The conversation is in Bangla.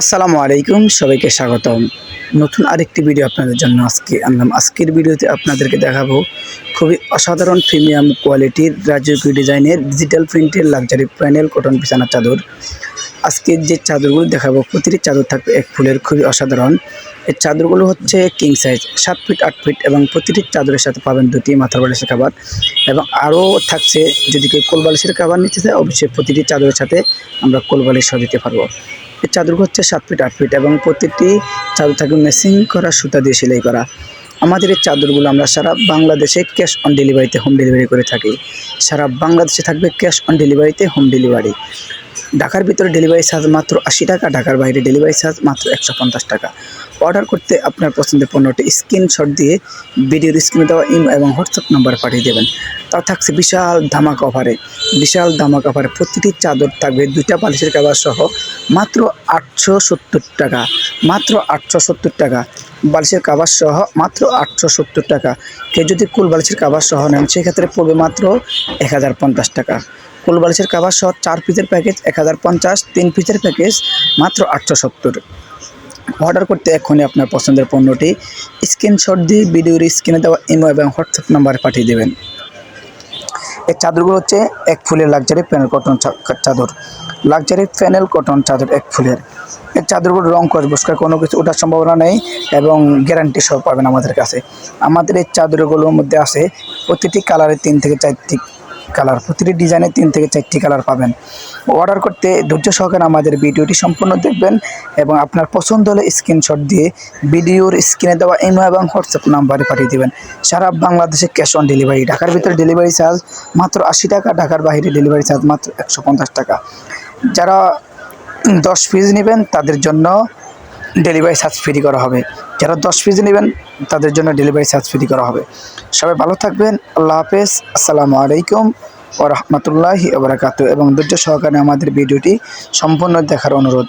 আসসালামু আলাইকুম, সবাইকে স্বাগতম। নতুন আরেকটি ভিডিও আপনাদের জন্য আজকে আনলাম। আজকের ভিডিওতে আপনাদেরকে দেখাবো খুবই অসাধারণ প্রিমিয়াম কোয়ালিটির রাজকীয় ডিজাইনের ডিজিটাল প্রিন্টের লাক্সারি প্যানেল কটন বিছানা চাদর। আজকে যে চাদরগুলো দেখাবো, প্রতিটি চাদর থাকবে এক ফুলের, খুবই অসাধারণ। এই চাদরগুলো হচ্ছে কিং সাইজ সাত ফিট আট ফিট এবং প্রতিটি চাদরের সাথে পাবেন দুটি মাথার বালিশের খাবার এবং আরও থাকছে, যদি কেউ কোল বালিশের খাবার নিতে চায়, অবশ্যই প্রতিটি চাদরের সাথে আমরা কোল বালিশ সহ দিতে পারব। চাদর হচ্ছে সাত ফিট আট ফিট এবং প্রত্যেকটি চাদর থাকবে মেশিং করা, সুতা দিয়ে সেলাই করা। আমাদের এই চাদরগুলো আমরা সারা বাংলাদেশে ক্যাশ অন ডেলিভারিতে হোম ডেলিভারি করে থাকি। সারা বাংলাদেশে থাকবে ক্যাশ অন ডেলিভারিতে হোম ডেলিভারি ঢাকার ভিতরে ডেলিভারি চার্জ মাত্র আশি টাকা, ঢাকার বাইরে ডেলিভারি চার্জ মাত্র একশো পঞ্চাশ টাকা। অর্ডার করতে আপনার পছন্দের পণ্যটি স্ক্রিনশট দিয়ে ভিডিওর স্ক্রিনে দেওয়া ইম এবং হোয়াটসঅ্যাপ নাম্বার পাঠিয়ে দেবেন। তা থাকছে বিশাল ধামাক অফারে। বিশাল ধামাক অফারে প্রতিটি চাদর থাকবে দুইটা বালিশের কাবার সহ মাত্র আটশো সত্তর টাকা। মাত্র আটশো সত্তর টাকা। বালিশের কাবার সহ মাত্র আটশো সত্তর টাকা। কেউ যদি কুল বালিশের কাবার সহ নেন, সেক্ষেত্রে পড়বে মাত্র এক হাজার পঞ্চাশ টাকা। কুল বালিশের কাবার সহ চার পিসের প্যাকেজ এক হাজার পঞ্চাশ, তিন পিসের প্যাকেজ মাত্র আটশো সত্তর। অর্ডার করতে এখনই আপনার পছন্দের পণ্যটি স্ক্রিনশট দিয়ে ভিডিওর স্ক্রিনে দেওয়া ইমো এবং হোয়াটসঅ্যাপ নাম্বারে পাঠিয়ে দেবেন। এই চাদরগুলো হচ্ছে এক ফুলের লাক্সারি প্যানেল কটন চাদর। লাক্সারি প্যানেল কটন চাদর এক ফুলের। এই চাদরগুলো রং করে বসকার কোনো কিছু ওঠার সম্ভাবনা নেই এবং গ্যারান্টি সহ পাবেন আমাদের কাছে। আমাদের এই চাদরগুলোর মধ্যে আছে প্রতিটি কালারে তিন থেকে চারটি কালার। প্রতিটি ডিজাইনে তিন থেকে চারটি কালার পাবেন। অর্ডার করতে ধৈর্য সহকারে আমাদের ভিডিওটি সম্পূর্ণ দেখবেন এবং আপনার পছন্দ হলে স্ক্রিনশট দিয়ে ভিডিওর স্ক্রিনে দেওয়া ইমো এবং হোয়াটসঅ্যাপ নাম্বারে পাঠিয়ে দেবেন। সারা বাংলাদেশে ক্যাশ অন ডেলিভারি। ঢাকার ভিতরে ডেলিভারি চার্জ মাত্র আশি টাকা, ঢাকার বাইরে ডেলিভারি চার্জ মাত্র একশো পঞ্চাশ টাকা। যারা দশ পিস নেবেন, তাদের জন্য ডেলিভারি চার্জ ফ্রি করা হবে। যারা দশ পিস নেবেন, তাদের জন্য ডেলিভারি চার্জ ফ্রি করা হবে। সবাই ভালো থাকবেন, আল্লাহ হাফেজ, আসসালামু আলাইকুম ও রহমতুল্লাহি এবং ধৈর্য সহকারে আমাদের ভিডিওটি সম্পূর্ণ দেখার অনুরোধ।